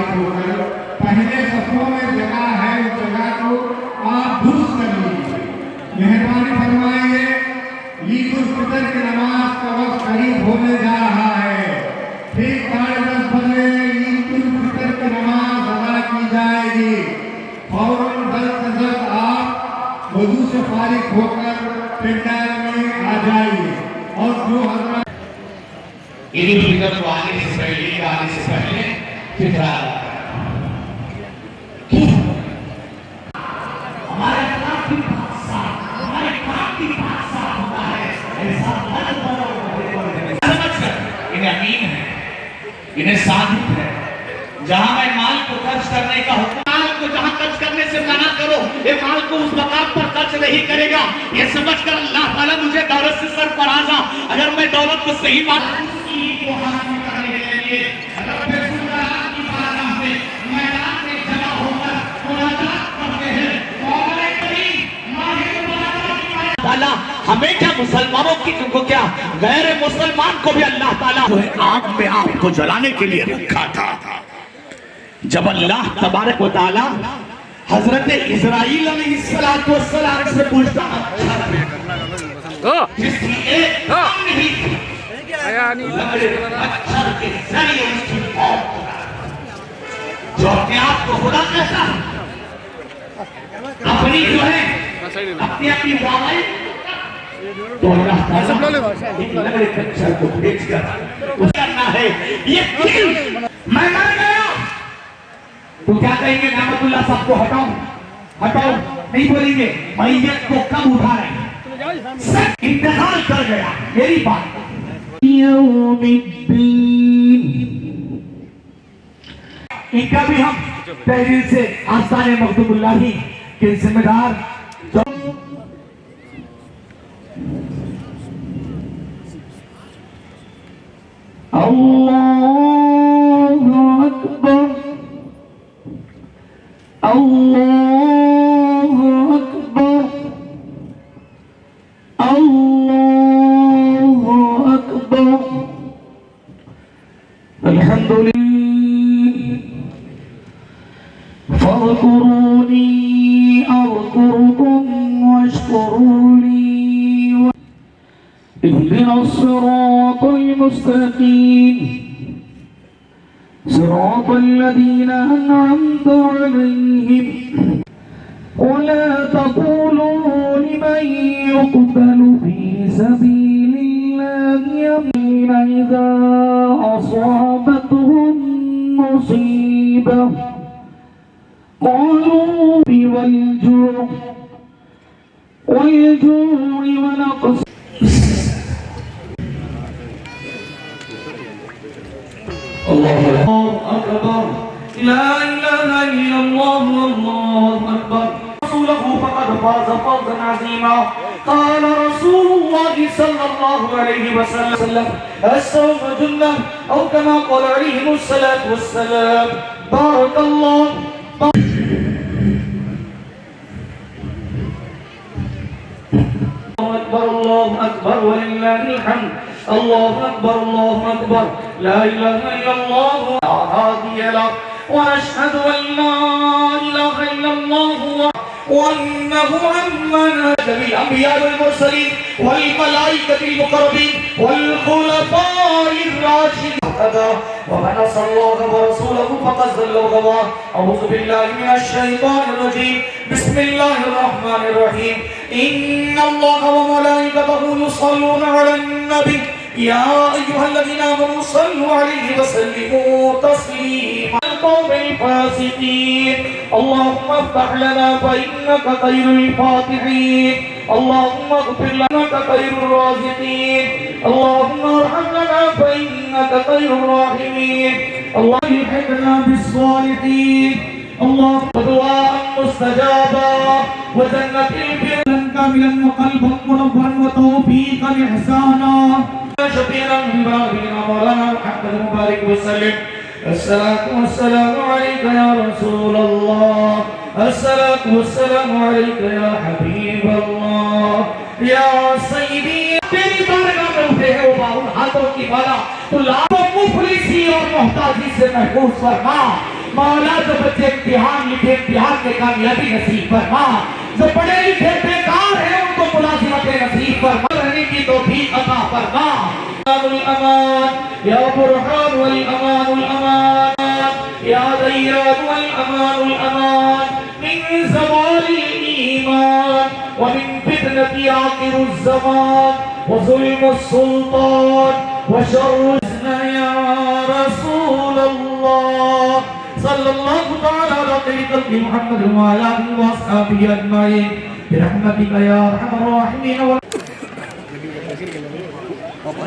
ثابت ہو کر پہلے صفوں میں جگہ ہے اس جگہ کو آپ درست کر لیجیے مہربانی فرمائیے، عید الفطر کی نماز کا وقت قریب ہونے جا رہا ہے۔ ٹھیک ساڑھے دس بجے عید الفطر کی نماز ادا کی جائے گی۔ فوراً دس دس آپ وضو سے فارغ ہو کر پنڈال میں آ جائیے۔ اور جو حضرت عید الفطر تو آنے سے پہلے آنے سے پہلے پھٹرا انہیں ثابت ہے جہاں میں مال کو خرچ کرنے کا حکم مال کو جہاں خرچ کرنے سے منع کرو یہ مال کو اس مقام پر خرچ نہیں کرے گا یہ سمجھ کر اللہ تعالیٰ مجھے دولت سے سر پر آزا اگر میں دولت کو صحیح بات کی تعالیٰ ہمیں کیا مسلمانوں کی تم کو کیا؟ غیر مسلمان کو بھی اللہ تعالیٰ آگ میں آپ کو جلانے کے لیے رکھا تھا۔ جب اللہ تبارک و تعالیٰ حضرت اسرائیل علیہ السلام سے پوچھتا جس لیے جو اپنے آپ کو خدا کہتا ہے اپنی جو ہے اپنی اپنی وعائیں تو اللہ تعالیٰ کچھر کو بھیج کر۔ اس کرنا ہے۔ یہ دل میں مر گیا۔ تو کیا کہیں گے نعمت اللہ سب کو ہٹاؤ ہٹاؤ نہیں بولیں گے۔ میت کو کب اٹھا رہے ہیں سب انتظار کر گیا۔ میری بات۔ یوم الدین۔ ان کا بھی ہم تحریر سے آستان مقدم اللہ ہی کے ذمہ دار الله أكبر. الله المستقيم. صراط الذين أنعمت عليهم. ولا تقولوا لمن يقتل في سبيل الله يمين إذا أصابتهم مصيبة. قالوا والجوع والجوع ونقص الله أكبر. لا إله إلا الله والله أكبر رسوله فقد فاز فوزا عظيما قال رسول الله صلى الله عليه وسلم الصوم جنة أو كما قال عليه الصلاة والسلام بارك الله الله أكبر الله أكبر. ولله الحمد. الله أكبر الله أكبر. لا إله إلا الله. لا هادي له. ونشهد أن لا إله إلا الله وأنه عمن بالأنبياء والمرسلين والملائكة المقربين والخلفاء الراشدين. ومن عصى الله ورسوله فقد ضل وغوى أعوذ بالله من الشيطان الرجيم. بسم الله الرحمن الرحيم. إن الله وملائكته يصلون على النبي. يا أيها الذين آمنوا صلوا عليه وسلموا تسليما. القوم الفاسقين. اللهم افتح لنا فإنك خير الفاتحين. اللهم اغفر لنا خير الرازقين. اللهم ارحم لنا فإنك خير الراحمين. اللهم الحقنا بالصالحين. اللهم دعاء مستجابا. وجنة الفردوس كاملا وقلبا منورا وتوفيقا إحسانا. كثيرا محمد وسلم. والسلام عليك يا رسول الله. السلام والسلام عليك يا حبيب الله. يا سيدي تیری بارگاہ میں اٹھے ہیں، وہ باؤن ہاتھوں کی بالا. تو لاکھوں مفلسی اور محتاجی سے محفوظ فرما. مولا جو بچے امتحان لکھے، امتحان کے کامیابی نصیب فرما. جو پڑھے لکھے بیکار ہیں، ان کو ملازمت نصیب فرما. يا برهان والأمان الأمان يا ديران والأمان الأمان من زوال الإيمان ومن فتنة عقر الزمان وظلم السلطان وشر يا رسول الله صلى الله تعالى على خير محمد وعلى آله وأصحابه أجمعين برحمتك يا أرحم الراحمين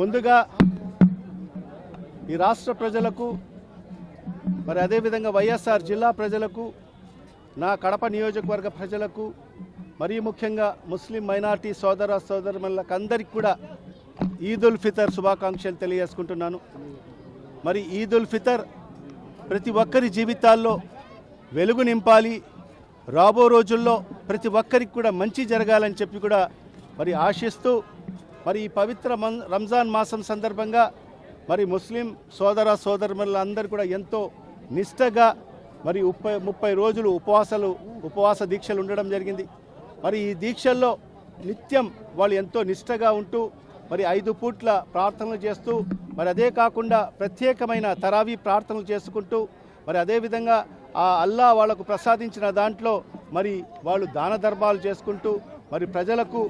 ముందుగా ఈ రాష్ట్ర ప్రజలకు మరి అదేవిధంగా వైఎస్ఆర్ జిల్లా ప్రజలకు నా కడప నియోజకవర్గ ప్రజలకు మరీ ముఖ్యంగా ముస్లిం మైనార్టీ సోదర సోదరులకు అందరికీ కూడా ఈద్ ఉల్ ఫితర్ శుభాకాంక్షలు తెలియజేసుకుంటున్నాను. మరి ఈద్ ఉల్ ఫితర్ ప్రతి ఒక్కరి జీవితాల్లో వెలుగు నింపాలి. రాబో రోజుల్లో ప్రతి ఒక్కరికి కూడా మంచి జరగాలని చెప్పి కూడా మరి ఆశిస్తూ మరి ఈ పవిత్ర మన్ రంజాన్ మాసం సందర్భంగా మరి ముస్లిం సోదర సోదరులందరూ కూడా ఎంతో నిష్టగా మరి ముప్పై ముప్పై రోజులు ఉపవాసాలు ఉపవాస దీక్షలు ఉండడం జరిగింది. మరి ఈ దీక్షల్లో నిత్యం వాళ్ళు ఎంతో నిష్టగా ఉంటూ మరి ఐదు పూట్ల ప్రార్థనలు చేస్తూ మరి అదే కాకుండా ప్రత్యేకమైన తరావీ ప్రార్థనలు చేసుకుంటూ మరి అదేవిధంగా ఆ అల్లా వాళ్ళకు ప్రసాదించిన దాంట్లో మరి వాళ్ళు దాన ధర్మాలు చేసుకుంటూ మరి ప్రజలకు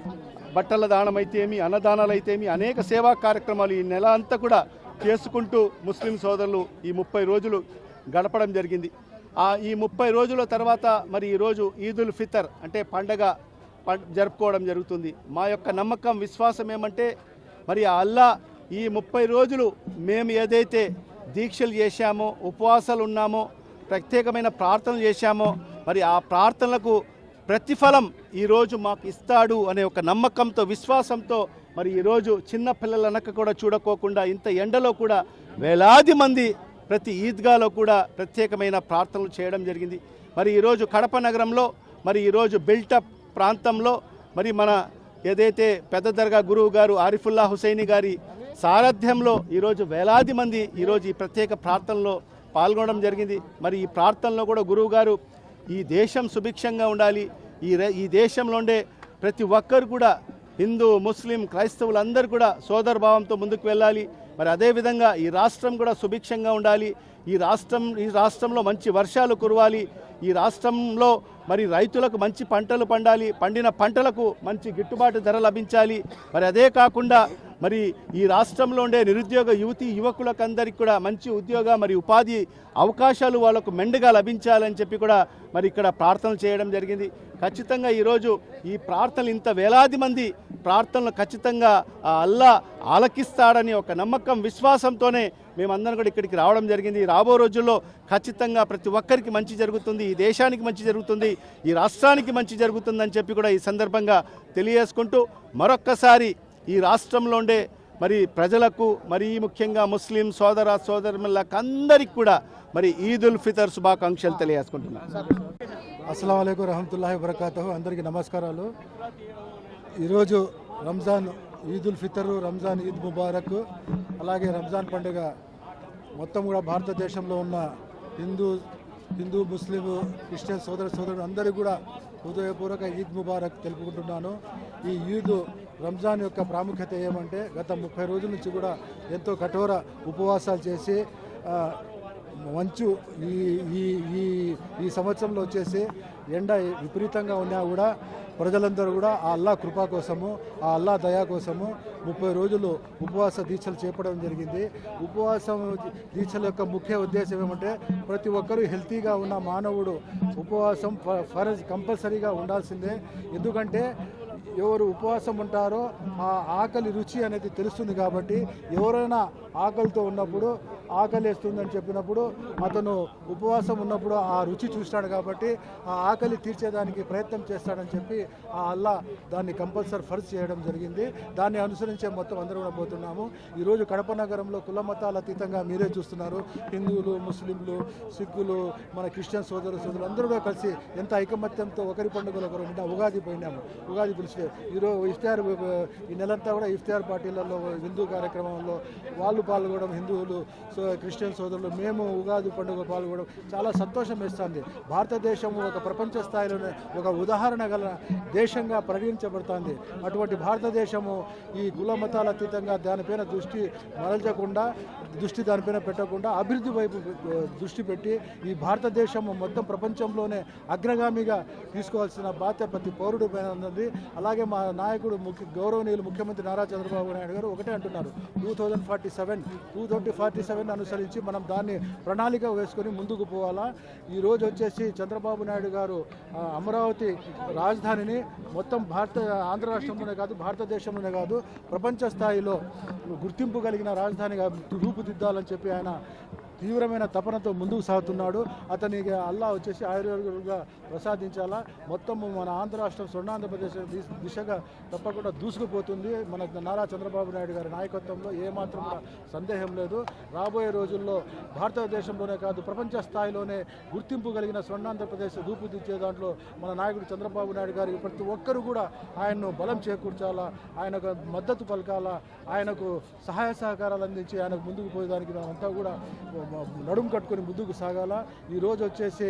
బట్టల దానం అయితేమి అన్నదానాలు అయితేమి అనేక సేవా కార్యక్రమాలు ఈ నెల అంతా కూడా చేసుకుంటూ ముస్లిం సోదరులు ఈ ముప్పై రోజులు గడపడం జరిగింది. ఆ ఈ ముప్పై రోజుల తర్వాత మరి ఈరోజు ఈదుల్ ఫితర్ అంటే పండగ జరుపుకోవడం జరుగుతుంది. మా యొక్క నమ్మకం విశ్వాసం ఏమంటే మరి అల్లా ఈ ముప్పై రోజులు మేము ఏదైతే దీక్షలు చేశామో ఉపవాసాలు ఉన్నామో ప్రత్యేకమైన ప్రార్థనలు చేశామో మరి ఆ ప్రార్థనలకు ప్రతిఫలం ఈరోజు మాకు ఇస్తాడు అనే ఒక నమ్మకంతో విశ్వాసంతో మరి ఈరోజు చిన్న పిల్లల వెనక కూడా చూడకోకుండా ఇంత ఎండలో కూడా వేలాది మంది ప్రతి ఈద్గాలో కూడా ప్రత్యేకమైన ప్రార్థనలు చేయడం జరిగింది. మరి ఈరోజు కడప నగరంలో మరి ఈరోజు బిల్టప్ ప్రాంతంలో మరి మన ఏదైతే పెద్ద దర్గా గురువు గారు ఆరిఫుల్లా హుసైని గారి సారథ్యంలో ఈరోజు వేలాది మంది ఈరోజు ఈ ప్రత్యేక ప్రార్థనలో పాల్గొనడం జరిగింది. మరి ఈ ప్రార్థనలో కూడా గురువు గారు ఈ దేశం సుభిక్షంగా ఉండాలి. ఈ ఈ దేశంలో ఉండే ప్రతి ఒక్కరు కూడా హిందూ ముస్లిం క్రైస్తవులందరూ కూడా సోదరభావంతో ముందుకు వెళ్ళాలి. మరి అదేవిధంగా ఈ రాష్ట్రం కూడా సుభిక్షంగా ఉండాలి. ఈ రాష్ట్రం ఈ రాష్ట్రంలో మంచి వర్షాలు కురవాలి. ఈ రాష్ట్రంలో మరి రైతులకు మంచి పంటలు పండాలి పండిన పంటలకు మంచి గిట్టుబాటు ధర లభించాలి. మరి అదే కాకుండా మరి ఈ రాష్ట్రంలో ఉండే నిరుద్యోగ యువతి యువకులకందరికీ కూడా మంచి ఉద్యోగ మరి ఉపాధి అవకాశాలు వాళ్ళకు మెండుగా లభించాలని చెప్పి కూడా మరి ఇక్కడ ప్రార్థనలు చేయడం జరిగింది. ఖచ్చితంగా ఈరోజు ఈ ప్రార్థనలు ఇంత వేలాది మంది ప్రార్థనలు ఖచ్చితంగా ఆ అల్లా ఆలకిస్తాడని ఒక నమ్మకం విశ్వాసంతోనే మేమందరం కూడా ఇక్కడికి రావడం జరిగింది. రాబో రోజుల్లో ఖచ్చితంగా ప్రతి ఒక్కరికి మంచి జరుగుతుంది. ఈ దేశానికి మంచి జరుగుతుంది. ఈ రాష్ట్రానికి మంచి జరుగుతుందని చెప్పి కూడా ఈ సందర్భంగా తెలియజేసుకుంటూ మరొక్కసారి ఈ రాష్ట్రంలో ఉండే మరి ప్రజలకు మరి ముఖ్యంగా ముస్లిం సోదర సోదరులకు అందరికి కూడా మరి ఈద్ ఉల్ ఫితర్ శుభాకాంక్షలు తెలియజేసుకుంటున్నాను. అస్సలం అయికు రహమతుల్లాహి వబర్కాతు అందరికీ నమస్కారాలు. ఈరోజు రంజాన్ ఈదుల్ ఫితర్ రంజాన్ ఈద్ ముబారక్ అలాగే రంజాన్ పండుగ మొత్తం కూడా భారతదేశంలో ఉన్న హిందూ హిందూ ముస్లిం క్రిస్టియన్ సోదర సోదరుడు అందరికీ కూడా హృదయపూర్వక ఈద్ ముబారక్ తెలుపుకుంటున్నాను. ఈ ఈద్ రంజాన్ యొక్క ప్రాముఖ్యత ఏమంటే గత ముప్పై రోజుల నుంచి కూడా ఎంతో కఠోర ఉపవాసాలు చేసి మంచు ఈ ఈ ఈ సంవత్సరంలో వచ్చేసి ఎండ విపరీతంగా ఉన్నా కూడా ప్రజలందరూ కూడా ఆ అల్లా కృప కోసము ఆ అల్లా దయా కోసము ముప్పై రోజులు ఉపవాస దీక్షలు చేపడం జరిగింది. ఉపవాసం దీక్షల యొక్క ముఖ్య ఉద్దేశం ఏమంటే ప్రతి ఒక్కరూ హెల్తీగా ఉన్న మానవుడు ఉపవాసం ఫ- ఫరజ్ కంపల్సరీగా ఉండాల్సిందే. ఎందుకంటే ఎవరు ఉపవాసం ఉంటారో ఆ ఆకలి రుచి అనేది తెలుస్తుంది కాబట్టి ఎవరైనా ఆకలితో ఉన్నప్పుడు ఆకలి వేస్తుందని చెప్పినప్పుడు అతను ఉపవాసం ఉన్నప్పుడు ఆ రుచి చూస్తాడు కాబట్టి ఆ ఆకలి తీర్చేదానికి ప్రయత్నం చేస్తాడని చెప్పి ఆ అల్లా దాన్ని కంపల్సరీ ఫర్జ్ చేయడం జరిగింది. దాన్ని అనుసరించే మొత్తం అందరూ కూడా పోతున్నాము. ఈరోజు కడప నగరంలో కుల మతాల అతీతంగా మీరే చూస్తున్నారు. హిందువులు ముస్లింలు సిక్కులు మన క్రిస్టియన్ సోదరు సోదరులు అందరూ కూడా కలిసి ఎంత ఐకమత్యంతో ఒకరి పండుగలు ఒకరు నిన్న ఉగాది పోయినాము. ఉగాది పిలిచి ఈరోజు ఇఫ్తార్ ఈ నెలంతా కూడా ఇఫ్తార్ పార్టీలలో హిందూ కార్యక్రమంలో వాళ్ళు పాల్గొనడం హిందువులు సో క్రిస్టియన్ సోదరులు మేము ఉగాది పండుగ పాల్గొనడం చాలా సంతోషం వేస్తుంది. భారతదేశం ఒక ప్రపంచ స్థాయిలోనే ఒక ఉదాహరణ గల దేశంగా పరిగణించబడుతుంది. అటువంటి భారతదేశము ఈ కుల మతాల అతీతంగా దానిపైన దృష్టి మరల్చకుండా దృష్టి దానిపైన పెట్టకుండా అభివృద్ధి వైపు దృష్టి పెట్టి ఈ భారతదేశం మొత్తం ప్రపంచంలోనే అగ్రగామిగా తీసుకోవాల్సిన బాధ్యత ప్రతి పౌరుడి పైన ఉంది అలాగే మా నాయకుడు ముఖ్య గౌరవనీయులు ముఖ్యమంత్రి నారా చంద్రబాబు నాయుడు గారు ఒకటే అంటున్నారు. Two thousand forty seven two thousand forty seven అనుసరించి మనం దాన్ని ప్రణాళిక వేసుకొని ముందుకు పోవాలా. ఈ వచ్చేసి చంద్రబాబు నాయుడు గారు అమరావతి రాజధానిని మొత్తం భారత ఆంధ్ర రాష్ట్రంలోనే కాదు భారతదేశంలోనే కాదు ప్రపంచ స్థాయిలో గుర్తింపు కలిగిన రాజధానిగా రూపుదిద్దాలని చెప్పి ఆయన తీవ్రమైన తపనతో ముందుకు సాగుతున్నాడు. అతనికి అల్లా వచ్చేసి ఆయుర్వేదంగా ప్రసాదించాలా. మొత్తం మన ఆంధ్ర రాష్ట్రం స్వర్ణాంధ్రప్రదేశ్ దిశగా తప్పకుండా దూసుకుపోతుంది. మన నారా చంద్రబాబు నాయుడు గారి నాయకత్వంలో ఏమాత్రం సందేహం లేదు. రాబోయే రోజుల్లో భారతదేశంలోనే కాదు ప్రపంచ స్థాయిలోనే గుర్తింపు కలిగిన స్వర్ణాంధ్రప్రదేశ్ రూపుదిద్దే దాంట్లో మన నాయకుడు చంద్రబాబు నాయుడు గారి ప్రతి ఒక్కరు కూడా ఆయన్ను బలం చేకూర్చాలా ఆయనకు మద్దతు పలకాలా ఆయనకు సహాయ సహకారాలు అందించి ఆయనకు ముందుకు పోయేదానికి మనమంతా కూడా నడుం కట్టుకొని ముందుకు సాగాల? ఈరోజు వచ్చేసి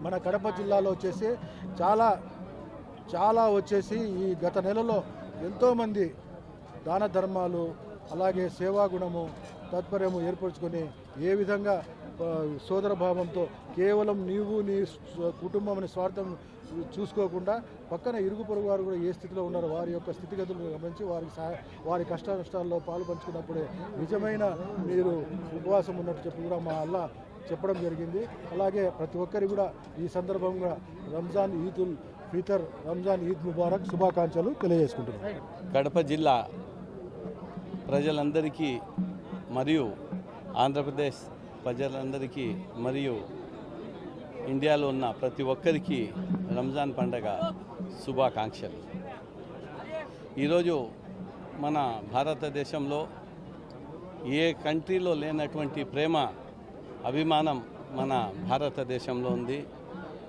మన కడప జిల్లాలో వచ్చేసి చాలా చాలా వచ్చేసి ఈ గత నెలలో ఎంతోమంది దాన ధర్మాలు అలాగే సేవా గుణము ఏర్పరచుకొని ఏ విధంగా సోదర భావంతో కేవలం నీవు నీ స్వ- కుటుంబం అనే స్వార్థం చూసుకోకుండా పక్కన ఇరుగు పొరుగు వారు కూడా ఏ స్థితిలో ఉన్నారో వారి యొక్క స్థితిగతులను గమనించి వారికి సహాయ వారి కష్ట నష్టాల్లో పాలు పంచుకున్నప్పుడే నిజమైన మీరు ఉపవాసం ఉన్నట్టు చెప్పి కూడా మా అల్లా చెప్పడం జరిగింది. అలాగే ప్రతి ఒక్కరి కూడా ఈ సందర్భంగా రంజాన్ ఈదుల్ ఫితర్ రంజాన్ ఈద్ ముబారక్ శుభాకాంక్షలు తెలియజేసుకుంటున్నాను కడప జిల్లా ప్రజలందరికీ మరియు ఆంధ్రప్రదేశ్ ప్రజలందరికీ మరియు ఇండియాలో ఉన్న ప్రతి ఒక్కరికి రంజాన్ పండగ శుభాకాంక్షలు. ఈరోజు మన భారతదేశంలో ఏ కంట్రీలో లేనటువంటి ప్రేమ అభిమానం మన భారతదేశంలో ఉంది.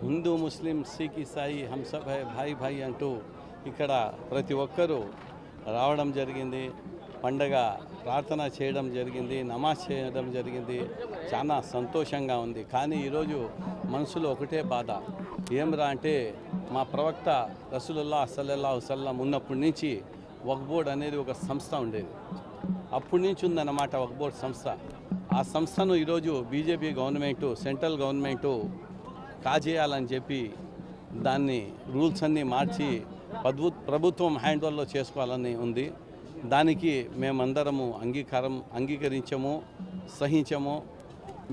హిందూ ముస్లిం సిక్ ఇసాయి హంసభాయ్ భాయ్ భాయ్ అంటూ ఇక్కడ ప్రతి ఒక్కరూ రావడం జరిగింది. పండగ ప్రార్థన చేయడం జరిగింది నమాజ్ చేయడం జరిగింది. చాలా సంతోషంగా ఉంది. కానీ ఈరోజు మనసులో ఒకటే బాధ. ఏమిరా అంటే మా ప్రవక్త రసూలుల్లా సల్లల్లా వసల్లం ఉన్నప్పటి నుంచి వక్బోర్డ్ అనేది ఒక సంస్థ ఉండేది. అప్పటి నుంచి ఉందన్నమాట వక్బోర్డ్ సంస్థ. ఆ సంస్థను ఈరోజు బీజేపీ గవర్నమెంటు సెంట్రల్ గవర్నమెంటు కాజేయాలని చెప్పి దాన్ని రూల్స్ అన్నీ మార్చి ప్రభుత్వం హ్యాండ్ ఓవర్లో చేసుకోవాలని ఉంది. దానికి మేమందరము అంగీకారం అంగీకరించము సహించము.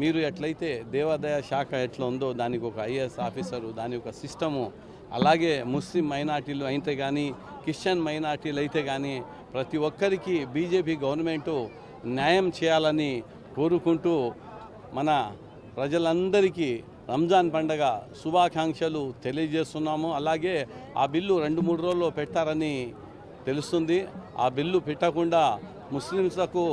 మీరు ఎట్లయితే దేవాదాయ శాఖ ఎట్లా ఉందో దానికి ఒక ఐఏఎస్ ఆఫీసరు దాని ఒక సిస్టము అలాగే ముస్లిం మైనార్టీలు అయితే కానీ క్రిస్టియన్ మైనార్టీలు అయితే కానీ ప్రతి ఒక్కరికి బీజేపీ గవర్నమెంటు న్యాయం చేయాలని కోరుకుంటూ మన ప్రజలందరికీ రంజాన్ పండగ శుభాకాంక్షలు తెలియజేస్తున్నాము. అలాగే ఆ బిల్లు రెండు మూడు రోజుల్లో పెడతారని తెలుస్తుంది. ఆ బిల్లు పెట్టకుండా ముస్లిమ్స్లకు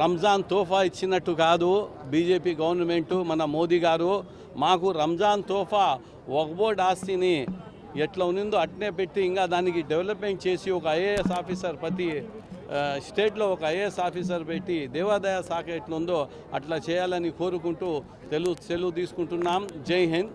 రంజాన్ తోఫా ఇచ్చినట్టు కాదు. బీజేపీ గవర్నమెంటు మన మోదీ గారు మాకు రంజాన్ తోఫా వక్బోర్డ్ ఆస్తిని ఎట్లా ఉన్నిందో అట్నే పెట్టి ఇంకా దానికి డెవలప్మెంట్ చేసి ఒక ఐఏఎస్ ఆఫీసర్ ప్రతి స్టేట్లో ఒక ఐఏఎస్ ఆఫీసర్ పెట్టి దేవాదాయ శాఖ ఎట్లుందో అట్లా చేయాలని కోరుకుంటూ తెలుగు సెలవు తీసుకుంటున్నాం. జై హింద్.